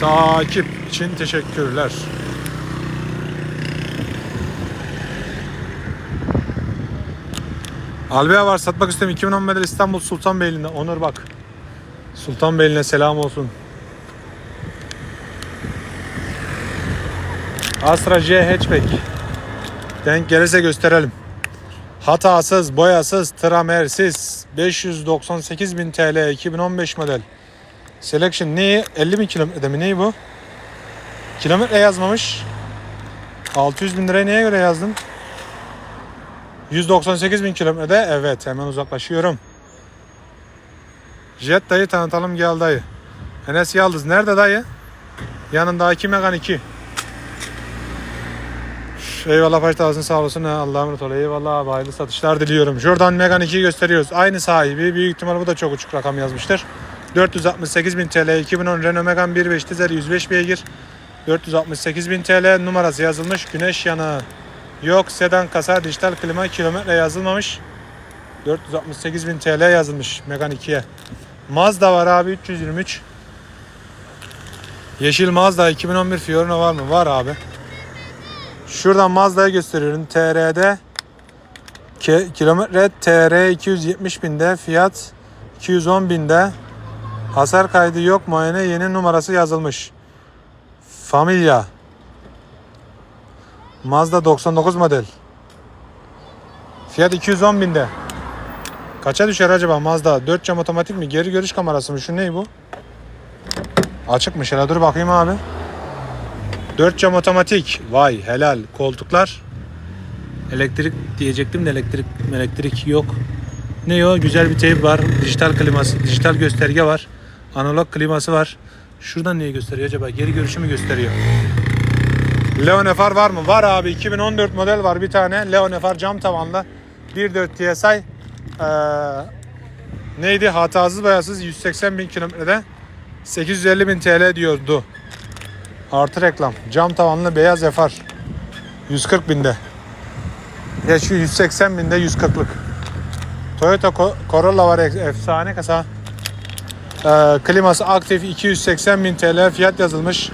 Takip için teşekkürler. Albea var satmak istiyorum. 2010 model İstanbul Sultanbeyli'nde. Onur bak. Sultanbeyli'ne selam olsun. Astra J hatchback. Denk gelirse gösterelim. Hatasız, boyasız, tramersiz. 598.000 TL 2015 model. Selection ne? 50 bin kilometre mi? Ne bu? Kilometre yazmamış. 600 bin liraya neye göre yazdın? 198 bin kilometrede. Evet hemen uzaklaşıyorum. Jet dayı tanıtalım gel dayı. Enes Yaldız nerede dayı? Yanındaki Megan 2. Eyvallah paşa olsun sağ olasın. Ha, Allah'a emanet ol. Eyvallah abi hayırlı satışlar diliyorum. Şuradan Megan 2'yi gösteriyoruz. Aynı sahibi. Büyük ihtimal bu da çok uçuk rakam yazmıştır. 468 bin TL 2010 Renault Megane 1.5 dizel 105 beygir 468 bin TL numarası yazılmış güneş yanığı yok sedan kasa dijital klima kilometre yazılmamış 468 bin TL yazılmış Megane 2'ye Mazda var abi 323 Yeşil Mazda 2011 Fiorino var mı? Var abi. Şuradan Mazda'yı gösteriyorum. TR'de ki- kilometre TR 270 binde fiyat 210 binde Hasar kaydı yok muayene yeni numarası yazılmış. Familia. Mazda 99 model. Fiyat 210 binde. Kaça düşer acaba Mazda? 4 cam otomatik mi? Geri görüş kamerası mı? Şu ne bu? Açıkmış hele dur bakayım abi. 4 cam otomatik. Vay helal. Koltuklar. Elektrik diyecektim de elektrik elektrik yok. Ne o? Güzel bir teyp var. Dijital kliması, dijital gösterge var. Analog kliması var. Şuradan neyi gösteriyor acaba? Geri görüşü mü gösteriyor? Leone far var mı? Var abi. 2014 model var bir tane. Leone far cam tavanlı. 1.4 TSI. Ee, neydi? Hatasız boyasız 180 bin kilometrede 850 bin TL diyordu. Artı reklam. Cam tavanlı beyaz FR. 140 binde. Ya şu 180 binde 140'lık. Toyota Co- Corolla var ef- efsane kasa. Ee, kliması aktif 280 bin TL fiyat yazılmış.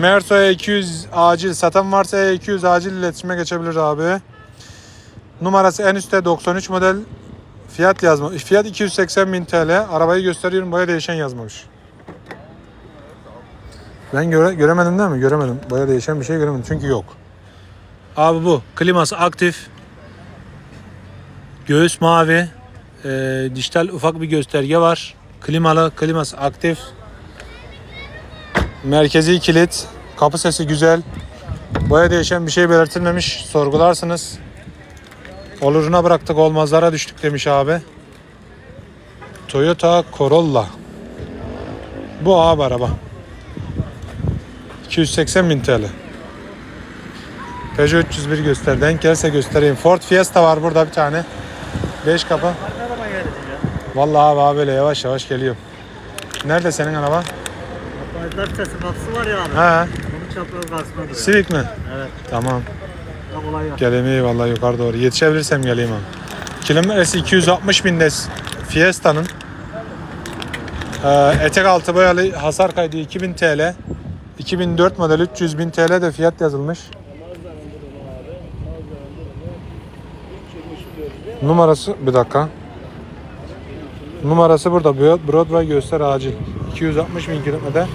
Merso'ya 200 acil satan varsa 200 acil iletişime geçebilir abi. Numarası en üstte 93 model fiyat yazma. Fiyat 280 bin TL. Arabayı gösteriyorum boya değişen yazmamış. Ben göre, göremedim değil mi? Göremedim. Boya değişen bir şey göremedim çünkü yok. Abi bu kliması aktif. Göğüs mavi. Ee, dijital ufak bir gösterge var. Klimalı, kliması aktif. Merkezi kilit. Kapı sesi güzel. Boya değişen bir şey belirtilmemiş. Sorgularsınız. Oluruna bıraktık olmazlara düştük demiş abi. Toyota Corolla. Bu abi araba. 280 bin TL. Peugeot 301 göster. Denk gelse göstereyim. Ford Fiesta var burada bir tane. 5 kapı. Vallahi abi, abi böyle yavaş yavaş geliyor. Nerede senin araba? Baytar sesi kapısı var ya abi. Ha, Onun çapraz karşısında duruyor. Civic mi? Evet. Tamam. Tam olay yok. Geleyim vallahi yukarı doğru. Yetişebilirsem geleyim abi. Kilometresi 260 bin des. Fiesta'nın. Ee, etek altı boyalı hasar kaydı 2000 TL. 2004 model 300 bin TL de fiyat yazılmış. Numarası bir dakika. Numarası burada. Broad- Broadway göster acil. 260 bin kilometre.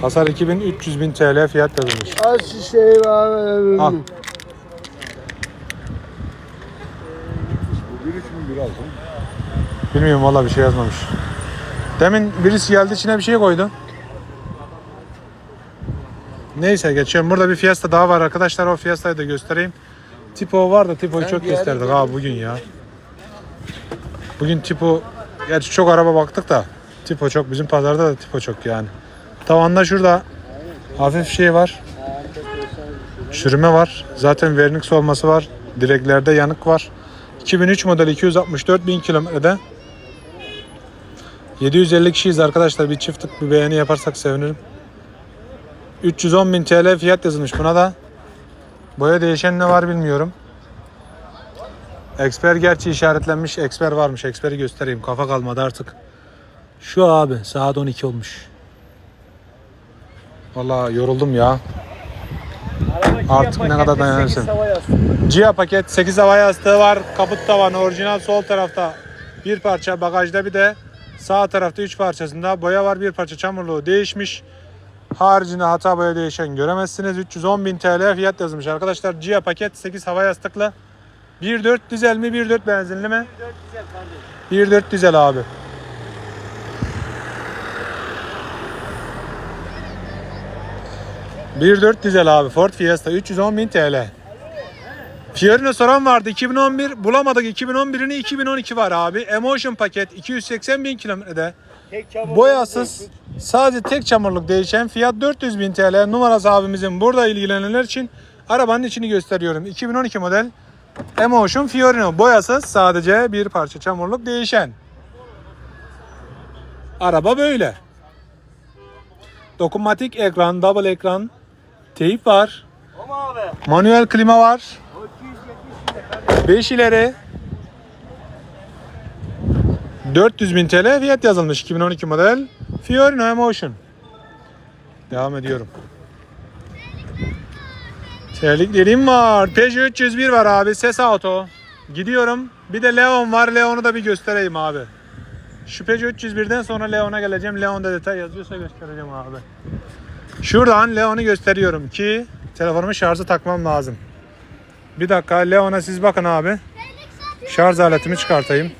Hasar 2300 bin TL fiyat yazılmış. Az şey var. Al. Bilmiyorum valla bir şey yazmamış. Demin birisi geldi içine bir şey koydu. Neyse geçiyorum. Burada bir Fiesta daha var arkadaşlar. O Fiesta'yı da göstereyim. Tipo var da Tipo'yu çok gösterdik abi bugün ya. Bugün Tipo gerçi çok araba baktık da Tipo çok bizim pazarda da Tipo çok yani. Tavanda şurada hafif şey var. Çürüme var. Zaten Vernix olması var. Direklerde yanık var. 2003 model 264 bin kilometrede. 750 kişiyiz arkadaşlar. Bir çiftlik bir beğeni yaparsak sevinirim. 310 bin TL fiyat yazılmış buna da. Boya değişen ne var bilmiyorum. Eksper gerçi işaretlenmiş. Eksper varmış. Eksperi göstereyim. Kafa kalmadı artık. Şu abi saat 12 olmuş. Vallahi yoruldum ya. Artık ne kadar dayanırsın. Gia paket 8 hava yastığı var. Kaput tavanı orijinal sol tarafta bir parça bagajda bir de sağ tarafta 3 parçasında boya var bir parça çamurluğu değişmiş. Haricinde hata boya değişen göremezsiniz. 310.000 TL fiyat yazmış arkadaşlar. Gia paket 8 hava yastıklı. 1.4 dizel mi 1.4 benzinli mi? 1.4 dizel abi. Bir dört dizel abi Ford Fiesta 310.000 TL. Fiorino soran vardı 2011 bulamadık 2011'ini 2012 var abi. Emotion paket 280 bin kilometrede. Boyasız sadece tek çamurluk değişen fiyat 400 bin TL numarası abimizin burada ilgilenenler için arabanın içini gösteriyorum. 2012 model Emotion Fiorino boyasız sadece bir parça çamurluk değişen. Araba böyle. Dokunmatik ekran, double ekran, teyip var, manuel klima var, O 270 5 ileri 400 bin TL fiyat yazılmış 2012 model Fiorino Emotion. Devam ediyorum. Terliklerim var. Peugeot 301 var abi. Ses auto. Gidiyorum. Bir de Leon var. Leon'u da bir göstereyim abi. Şu Peugeot 301'den sonra Leon'a geleceğim. Leon'da detay yazıyorsa göstereceğim abi. Şuradan Leon'u gösteriyorum ki telefonumu şarja takmam lazım. Bir dakika Leon'a siz bakın abi. Şarj aletimi çıkartayım.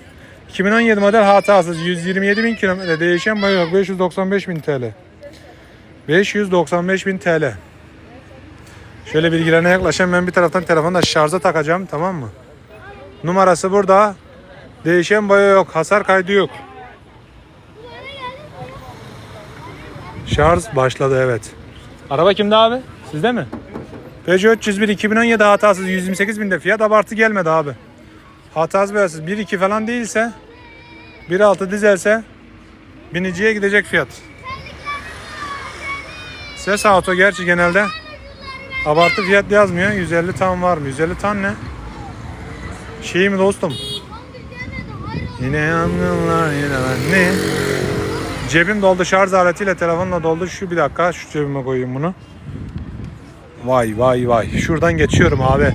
2017 model hatasız 127 bin kilometre değişen yok 595 bin TL. 595 bin TL. Şöyle bilgilerine yaklaşayım ben bir taraftan telefonu da şarja takacağım tamam mı? Numarası burada. Değişen boya yok hasar kaydı yok. Şarj başladı evet. Araba kimde abi? Sizde mi? Peugeot 301 2017 hatasız 128 binde fiyat abartı gelmedi abi. Hatasız beyazsız 1.2 falan değilse 1.6 dizelse biniciye gidecek fiyat. Ses auto gerçi genelde abartı fiyat yazmıyor. 150 tan var mı? 150 tan ne? Şey mi dostum? Yine yangınlar yine ben ne? Cebim doldu şarj aletiyle telefonla doldu. Şu bir dakika şu cebime koyayım bunu. Vay vay vay. Şuradan geçiyorum abi.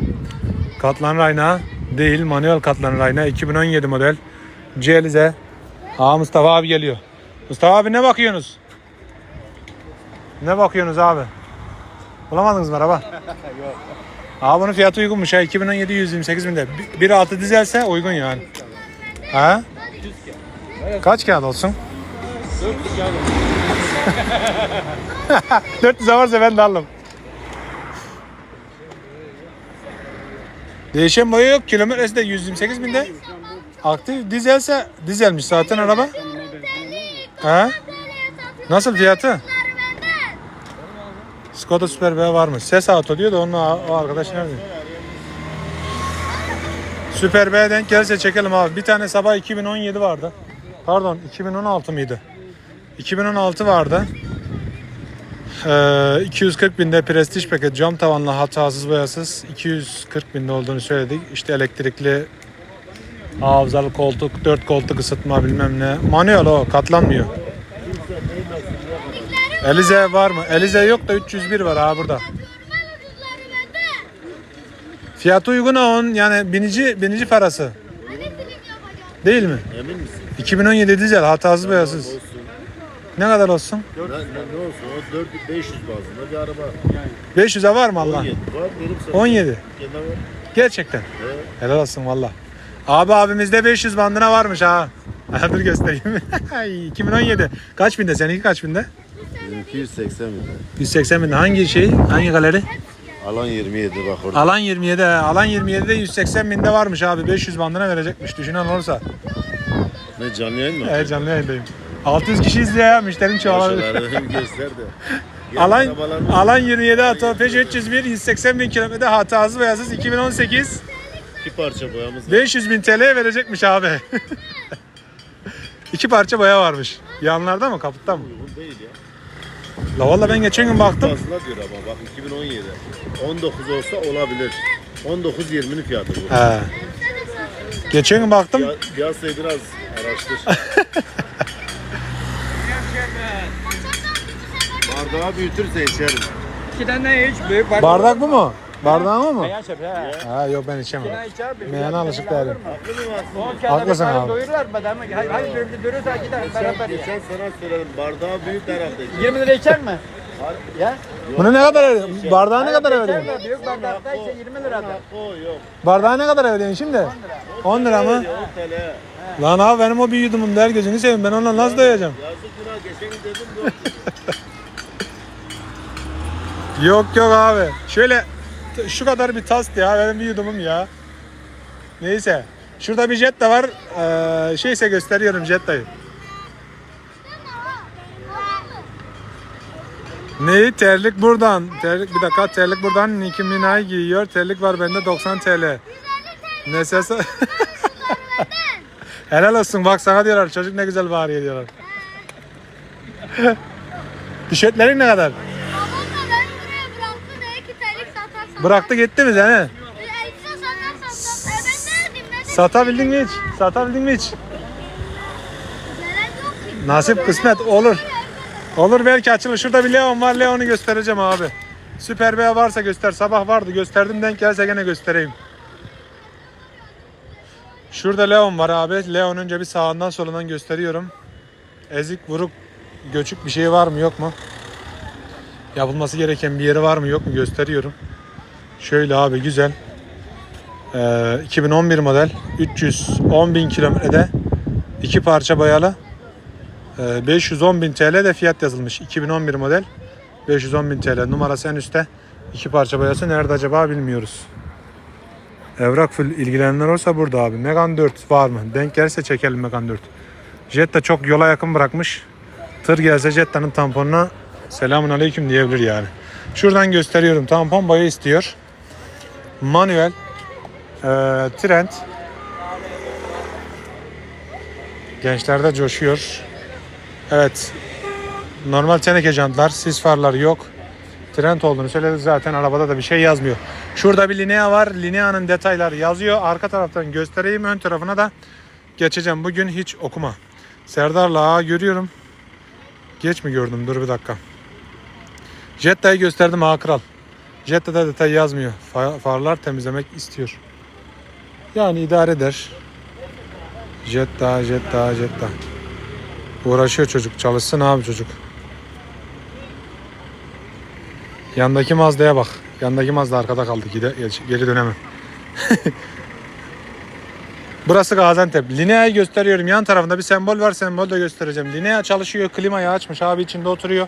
Katlan rayna değil manuel katlan rayna 2017 model. Celize. Aa Mustafa abi geliyor. Mustafa abi ne bakıyorsunuz? Ne bakıyorsunuz abi? Bulamadınız mı araba? Yok. Abi bunun fiyatı uygunmuş ha 2017 128 binde. 1.6 dizelse uygun yani. Ha? Kaç kağıt olsun? 400 varsa ben de alırım. Değişen boya yok. Kilometresi de 128 binde. Aktif dizelse dizelmiş zaten araba. Ha? Nasıl fiyatı? Skoda Super B varmış. Ses auto diyor da onun o arkadaş nerede? Süper B'ye denk gelirse çekelim abi. Bir tane sabah 2017 vardı. Pardon 2016 mıydı? 2016 vardı. Ee, 240 binde prestij paket cam tavanlı hatasız boyasız 240 binde olduğunu söyledik. İşte elektrikli hafızalı koltuk, 4 koltuk ısıtma bilmem ne. Manuel o katlanmıyor. Elize var mı? Elize yok da 301 var ha burada. Fiyatı uygun onun yani binici binici parası. Değil mi? Emin misin? 2017 dizel hatasız boyasız. Olsun. Ne kadar olsun? Ne, ne, ne olsun? O 4 500 bazında bir araba. 500'e var mı Allah? 17 var. Benim sana 17. Gene var. Gerçekten. He. Helal olsun valla. Abi abimizde 500 bandına varmış ha. Dur göstereyim. Ay, 2017. Kaç binde? Seninki kaç binde? Bizimki 180 bin. 180 binde. Hangi şey? Hangi galeri? Alan 27 bak orada. Alan 27. he. Alan 27'de 180 binde varmış abi. 500 bandına verecekmiş. Düşünen olursa. Ne canlı yayın mı? Evet canlı yayındayım. 600 kişi izliyor ya. Müşterim çoğalabilir. Göster de. Alan, alan 27 Ato Peugeot 301 180 bin kilometre hatasız beyazsız 2018 iki parça boyamız var. 500 bin TL verecekmiş abi. İki parça boya varmış. Yanlarda mı kaputta mı? Uygun değil ya. La valla ben geçen gün baktım. Fazla diyor ama bak 2017. 19 olsa olabilir. 19 20'nin fiyatı bu. He. Geçen gün baktım. Piya- Piyasayı biraz araştır. bardağı büyütürse içerim. İki tane iç büyük bardak. Bardak bu mu? Bardağı mı mı? Ayağın şefi ha. Yok ben içemem. Tane içer bir. Meyhane alışık değilim. Haklısın abi. Doyururlar mı adamı? Hayır, hayır bir durursa gider beraber ya. Geçen sana söyledim bardağı büyük herhalde. 20 lira içer mi? Ya? Bunu ne kadar veriyorsun? Bardağı ne kadar mi? Büyük bardakta ise 20 liradır. O yok. Bardağı ne kadar veriyorsun şimdi? 10 lira mı? 10 TL. Lan abi benim o bir yudumum der gözünü seveyim ben onunla nasıl doyacağım? Yazık günah geçen gün dedim yok. Yok yok abi. Şöyle şu kadar bir tast ya benim bir yudumum ya. Neyse. Şurada bir jet de var. Ee, şeyse gösteriyorum Jetta'yı. Neyi? Terlik buradan. Terlik bir dakika terlik buradan. Nicki Minaj giyiyor. Terlik var bende 90 TL. Ne ses? Helal olsun bak sana diyorlar çocuk ne güzel bağırıyor diyorlar. Tişörtlerin ne kadar? Babamla ben buraya bıraktı da iki terlik satarsan. Bıraktı gitti mi seni? Satabildin mi hiç? Satabildin mi hiç? Nasip kısmet olur. Olur belki açılır. Şurada bir Leon var. Leon'u göstereceğim abi. Süper B varsa göster. Sabah vardı gösterdim. Denk gelse gene göstereyim. Şurada Leon var abi. Leon önce bir sağından solundan gösteriyorum. Ezik, vuruk, göçük bir şey var mı yok mu? Yapılması gereken bir yeri var mı yok mu gösteriyorum. Şöyle abi güzel. Ee, 2011 model 310 bin kilometrede iki parça boyalı. Ee, 510 bin TL de fiyat yazılmış. 2011 model 510 bin TL. Numarası en üstte. iki parça boyası nerede acaba bilmiyoruz. Evrak full ilgilenenler olsa burada abi. Megan 4 var mı? Denk gelirse çekelim Megan 4. Jetta çok yola yakın bırakmış. Tır gelse Jetta'nın tamponuna selamun aleyküm diyebilir yani. Şuradan gösteriyorum. Tampon boya istiyor. Manuel. Ee, Trend. Gençlerde coşuyor. Evet. Normal teneke jantlar, sis farlar yok. Trend olduğunu söyledi zaten arabada da bir şey yazmıyor. Şurada bir linea var. Linea'nın detayları yazıyor. Arka taraftan göstereyim. Ön tarafına da geçeceğim. Bugün hiç okuma. Serdar'la görüyorum. Geç mi gördüm? Dur bir dakika. Jetta'yı gösterdim ağa kral. Jetta'da detay yazmıyor. Fa- Farlar temizlemek istiyor. Yani idare eder. Jetta, Jetta, Jetta. Uğraşıyor çocuk. Çalışsın abi çocuk. Yandaki Mazda'ya bak. Yandaki Mazda arkada kaldı. Gide, geri dönemem. Burası Gaziantep. Linea'yı gösteriyorum. Yan tarafında bir sembol var. Sembol de göstereceğim. Linea çalışıyor. Klimayı açmış. Abi içinde oturuyor.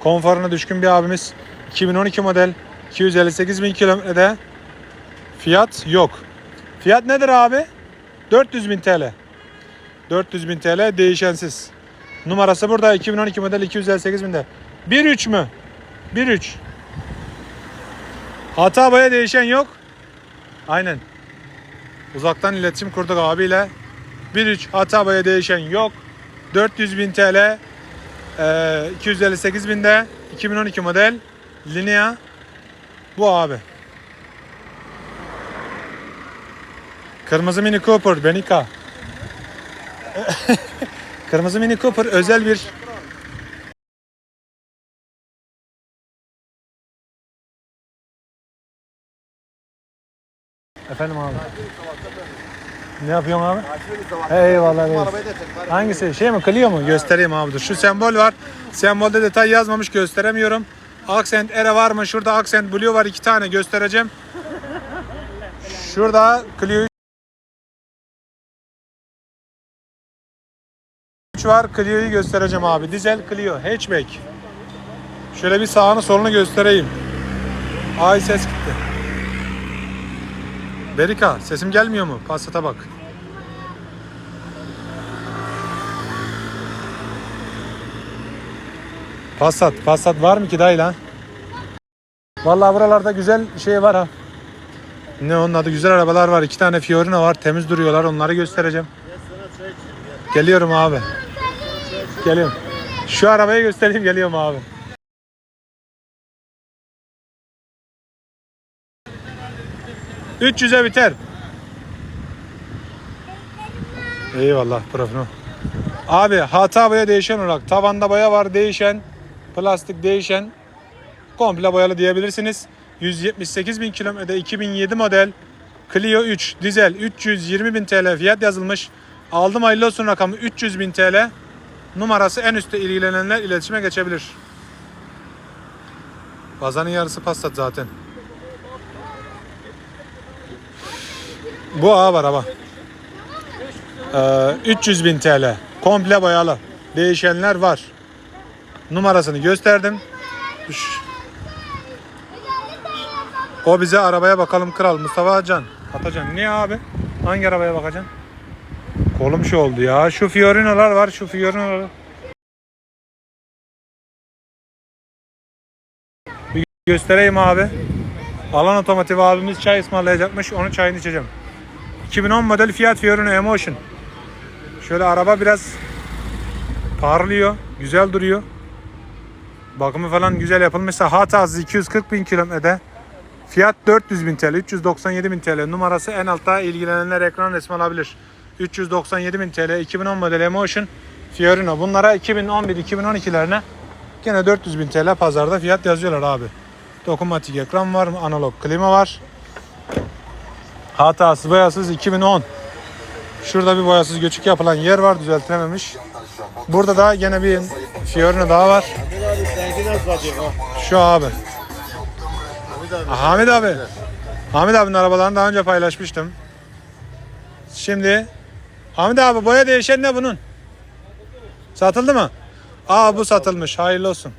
Konforuna düşkün bir abimiz. 2012 model. 258 bin kilometrede. Fiyat yok. Fiyat nedir abi? 400 bin TL. 400 bin TL değişensiz. Numarası burada 2012 model 258 binde. 1.3 mü? 1.3. Hata boya değişen yok. Aynen. Uzaktan iletişim kurduk abiyle. 1.3 hata boya değişen yok. 400 bin TL. Ee, 258 binde. 2012 model. Linea. Bu abi. Kırmızı Mini Cooper Benika. Kırmızı Mini Cooper özel bir Efendim abi. Ne yapıyorsun abi? Eyvallah. eyvallah. Hangisi? Şey mi? Clio mu? Göstereyim abi dur. Şu sembol var. Sembolde detay yazmamış gösteremiyorum. Accent Era var mı? Şurada Accent Blue var iki tane göstereceğim. Şurada Clio 3 var. Clio'yu göstereceğim abi. Dizel Clio. Hatchback. Şöyle bir sağını solunu göstereyim. Ay ses gitti. Berika sesim gelmiyor mu? Passat'a bak. Passat. Passat var mı ki dayı lan? Vallahi buralarda güzel şey var ha. Ne onun adı güzel arabalar var. İki tane Fiorino var. Temiz duruyorlar. Onları göstereceğim. Geliyorum abi. Geliyorum. Şu arabayı göstereyim geliyorum abi. ...300'e biter. Eyvallah profino. Abi hata boya değişen olarak tavanda boya var değişen. Plastik değişen komple boyalı diyebilirsiniz. 178 bin kilometre 2007 model Clio 3 dizel 320 bin TL fiyat yazılmış. Aldım hayırlı olsun rakamı 300 bin TL. Numarası en üstte ilgilenenler iletişime geçebilir. Pazarın yarısı Passat zaten. Bu ağ var araba. Ee, 300 bin TL. Komple boyalı. Değişenler var. Numarasını gösterdim. O bize arabaya bakalım kral. Mustafa Can. Atacan. Niye abi? Hangi arabaya bakacaksın? Kolum şu oldu ya. Şu Fiorina'lar var. Şu Fiorina'lar. Bir göstereyim abi. Alan Otomotiv abimiz çay ısmarlayacakmış. Onun çayını içeceğim. 2010 model Fiat Fiorino Emotion. Şöyle araba biraz parlıyor. Güzel duruyor. Bakımı falan güzel yapılmışsa hatası 240 bin kilometre. Fiyat 400 bin TL, 397 bin TL. Numarası en altta ilgilenenler ekran resmi alabilir. 397 bin TL, 2010 model Emotion Fiorino. Bunlara 2011-2012'lerine gene 400 bin TL pazarda fiyat yazıyorlar abi. Dokunmatik ekran var, analog klima var. Hatasız boyasız 2010. Şurada bir boyasız göçük yapılan yer var düzeltilememiş. Burada da gene bir Fiorino daha var. Ha? Şu abi. Hamid abi. Hamid abi. Hamid abinin arabalarını daha önce paylaşmıştım. Şimdi Hamid abi boya değişen ne bunun? Satıldı mı? Aa bu satılmış. Hayırlı olsun.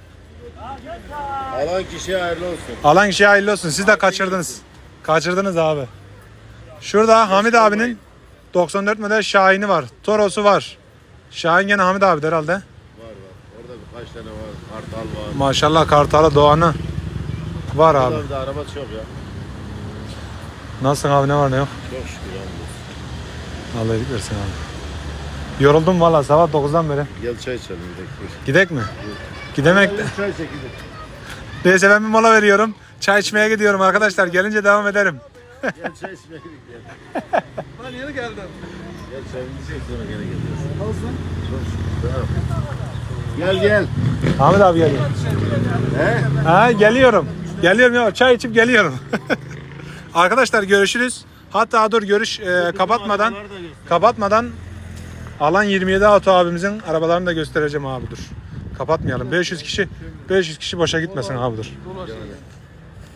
Alan kişiye hayırlı olsun. Alan kişiye hayırlı olsun. Siz de kaçırdınız. Kaçırdınız abi. Şurada Hamid abinin 94 model Şahin'i var. Toros'u var. Şahin gene Hamid abi herhalde. Var var. Orada birkaç tane var. Kartal var. Maşallah Kartal'a Doğan'ı var abi. Burada araba çok ya. Nasılsın abi ne var ne yok? Çok şükür abi. Allah iyilik versin abi. Yoruldum valla sabah 9'dan beri. Gel çay içelim bir dakika. Gidek mi? Gidemek de. Çay çekilir. Neyse ben bir mola veriyorum. Çay içmeye gidiyorum arkadaşlar. Gelince devam ederim. Gel çay içmeye gidelim. Ben yeni geldim. Gel çayımızı içelim sonra gene geliyoruz. Olsun. Çok şükür. Tamam. Gel gel. Ahmet abi geliyor. He? Ha geliyorum. Geliyorum ya çay içip geliyorum. arkadaşlar görüşürüz. Hatta dur görüş e, kapatmadan kapatmadan alan 27 auto abimizin arabalarını da göstereceğim abi dur. Kapatmayalım. 500 kişi 500 kişi boşa gitmesin abi dur.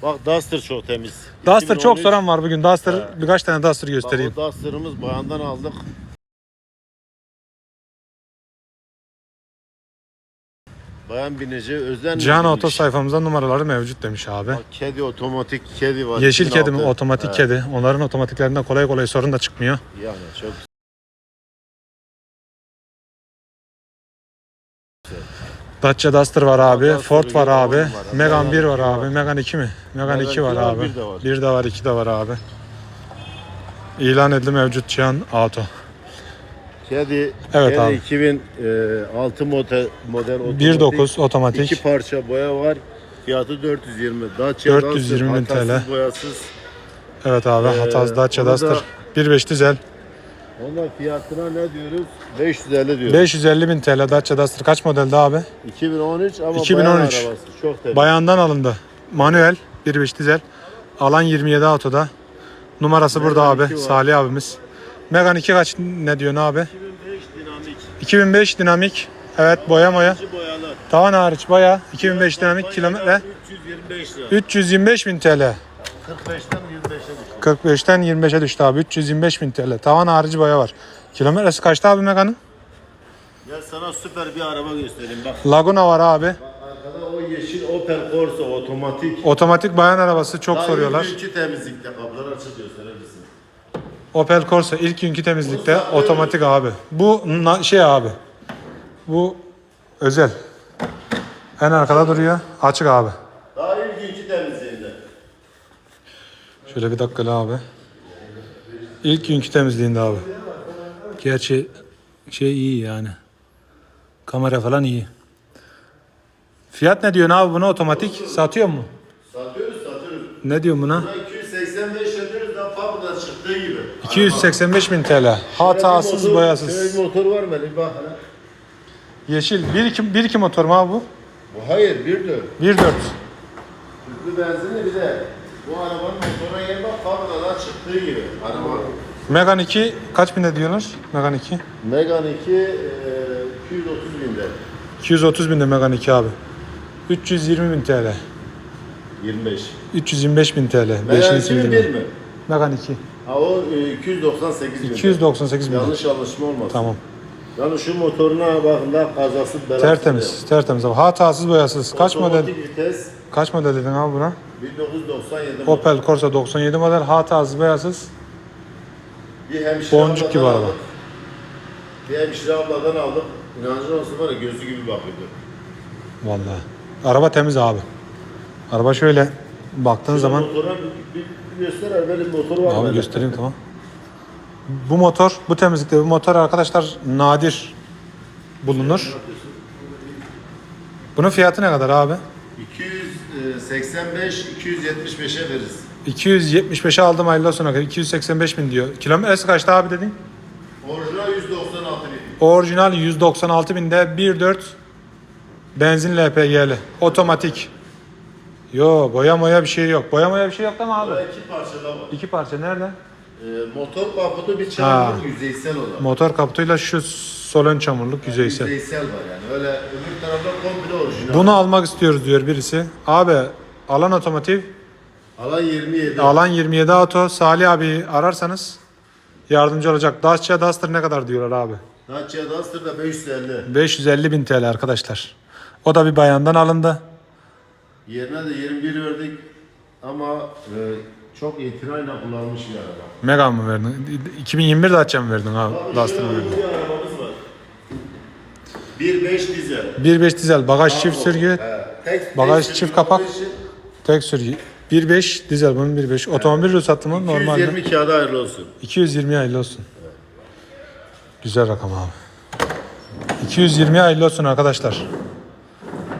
Bak Duster çok temiz. Duster çok 2013 soran var bugün. Duster birkaç tane Duster Bak göstereyim. o Duster'ımız bayandan aldık. Bayan binici özenle Cihan binmiş. Auto sayfamızda numaraları mevcut demiş abi. Bak kedi otomatik kedi var. Yeşil kedi mi? 2006. Otomatik He, kedi. Onların otomatiklerinden kolay kolay sorun da çıkmıyor. Yani çok Dacia Duster var abi. Duster Ford var abi. var. Megan 1 var abi. var. Megan 2 mi? Megan Megane 2 var abi. bir de var. Bir de var, 2 de var abi. İlan edildi mevcut Cihan Auto. Kedi. Evet kedi abi. 2006 model model otomatik. 1.9 otomatik. İki parça boya var. Fiyatı 420. Dacia 420 bin Duster, TL. hatasız boyasız. Evet abi. Ee, Hataz Dacia onu da- Duster. 1.5 dizel. Onun fiyatına ne diyoruz? 550 diyoruz. 550 bin TL Dacia Duster. Kaç modelde abi? 2013 ama 2013. bayan arabası. Çok temiz. Bayandan alındı. Manuel 1.5 dizel. Alan 27 Auto'da. Numarası burada abi. 2 var. Salih abimiz. Megan 2 kaç ne diyorsun abi? 2005 dinamik. 2005 dinamik. Evet boya moya. Boyalı. Tavan hariç baya 2005 dinamik kilometre 325 lira. 325 bin TL. 45'ten 25'e düştü. 45'ten 25'e düştü abi 325 bin TL. Tavan harici boya var. Kilometresi kaçtı abi Megan'ın? Ya sana süper bir araba göstereyim bak. Laguna var abi. Arkada o yeşil Opel Corsa otomatik. Otomatik bayan arabası çok Daha soruyorlar. Ülkü temizlikte kapıları açık gösterir misin? Opel Corsa ilk günkü temizlikte otomatik abi. Bu şey abi. Bu özel. En arkada duruyor. Açık abi. Daha ilk günkü temizliğinde. Şöyle bir dakika abi. İlk günkü temizliğinde abi. Gerçi şey iyi yani. Kamera falan iyi. Fiyat ne diyorsun abi buna otomatik? Satıyor mu? Satıyoruz satıyoruz. Ne diyorsun buna? Buna 285 yapıyoruz da fabrikadan çıktığı gibi. 285 bin TL. Hatasız motor- boyasız. Şöyle bir motor var mı? Bir bak hele. Yeşil. 1-2 1-2 motor mu abi bu? O hayır 1.4. 1.4. Tüplü benzinli bir de bu arabanın motoruna yer bak fabrikadan çıktığı gibi araba. Megan 2 kaç binde diyorlar? Megan 2. Megane 2 e, 230 binde. 230 binde Megan 2 abi. 320 bin TL. 25. 325 bin TL. Megane 5. 2 mi sindirme. 1 mi? Megan 2. Ha o e, 298 binde. 298 bin. Yanlış anlaşma olmasın. Tamam. Yani şu motoruna bakın da kazası belası Tertemiz. Tertemiz abi. Hatasız boyasız. Kaç model? Otomatik vites Kaç model dedin abi buna? 1997 model. Opel Corsa 97 model. Hatasız boyasız. Bir hemşire Boncuk gibi abladan araba. aldık. Bir hemşire abladan aldık. İnancın olsun var ya gözü gibi bakıyordu. Vallahi. Araba temiz abi. Araba şöyle baktığın zaman Motora bir, bir, göster motor var. Abi böyle. göstereyim tamam. Bu motor, bu temizlikte bu motor arkadaşlar nadir bulunur. Bunun fiyatı ne kadar abi? 285 275'e veririz. 275'e aldım hayırlı olsun. arkadaşlar. 285 bin diyor. Kilometresi kaçtı abi dedin? Orijinal 196 bin. Orijinal 196 binde 1.4 benzin LPG'li. Otomatik. Yo boya moya bir şey yok. Boya moya bir şey yok değil mi abi? Burada iki parçada var. İki parça nerede? Ee, motor kaputu bir Ha. çamurluk yüzeysel olarak. Motor kaputuyla şu sol ön çamurluk yüzeysel. Yüzeysel var yani. Öyle öbür tarafta komple orijinal. Bunu almak istiyoruz diyor birisi. Abi alan otomotiv, Alan 27. alan 27 auto. Salih abi ararsanız yardımcı olacak. Dacia Duster ne kadar diyorlar abi? Dacia Duster da 550. 550 bin TL arkadaşlar. O da bir bayandan alındı. Yerine de 21 verdik. Ama e, çok itinayla kullanılmış bir araba. Mega mı verdin? 2021 Dacia mı verdin abi? Duster mı verdin? Bir arabamız var. 1.5 dizel. 1.5 dizel bagaj çift sürgü. He, tek- Bagaj tek çift kapak. olduğu için Tek sürgü. 1.5 dizel bunun 1.5. Otomobil ruhsatlı mı? Normal. 220 kağıda hayırlı olsun. 220 hayırlı olsun. Güzel rakam abi. 220 hayırlı olsun arkadaşlar.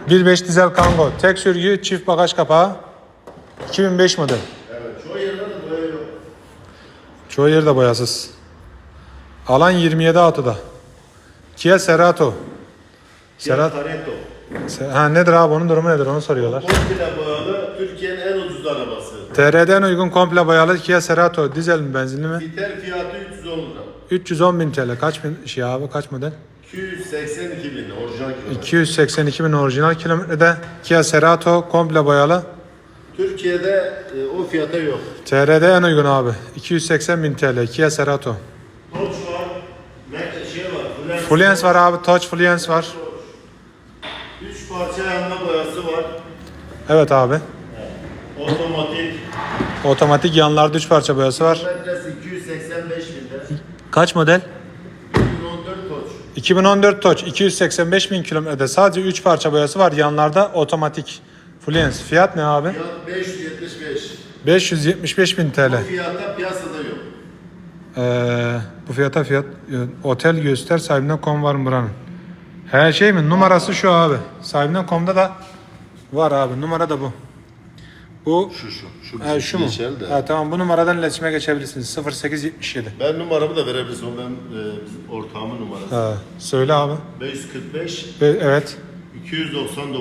1.5 dizel Kango. Tek sürgü çift bagaj kapağı. 2005 model. Evet, çoğu yerde de böyle yok. Çoğu yerde boyasız. Alan 27 autoda. Kia Cerato. Cerat Pareto. Se- ha, nedir abi onun durumu nedir onu soruyorlar. Komple boyalı Türkiye'nin en ucuz arabası. TR'den uygun komple boyalı Kia Cerato. Dizel mi benzinli mi? Liter fiyatı 310 lira. 310 bin TL. Kaç bin şey abi kaç model? 282 bin orijinal kilometre. 282 bin orijinal kilometrede Kia Cerato komple boyalı. Türkiye'de e, o fiyata yok. TR'de en uygun abi. 280 bin TL Kia Cerato. Toç var. Mac şey var. Fluence Fluence var abi. Touch Fluence var. 3 parça yanma boyası var. Evet abi. Otomatik. Otomatik yanlarda 3 parça boyası var. Kilometresi 285 bin lira. Kaç model? 2014 Toç. 2014 Touch 285 bin kilometrede sadece 3 parça boyası var. Yanlarda otomatik. Fluence. Fiyat ne abi? Fiyat 575. 575 bin TL. Bu fiyata piyasada yok. Ee, bu fiyata fiyat e, otel göster sahibinden kom var mı buranın? Her şey mi? Numarası şu abi. Sahibinden komda da var abi. Numara da bu. Bu Şu şu. Şu, ha, şu mu? De. Ha, tamam bu numaradan iletişime geçebilirsiniz. 0877. Ben numaramı da verebilirim. Ben e, bizim ortağımın numarası. Ha, söyle abi. 545 Ve- Evet. 299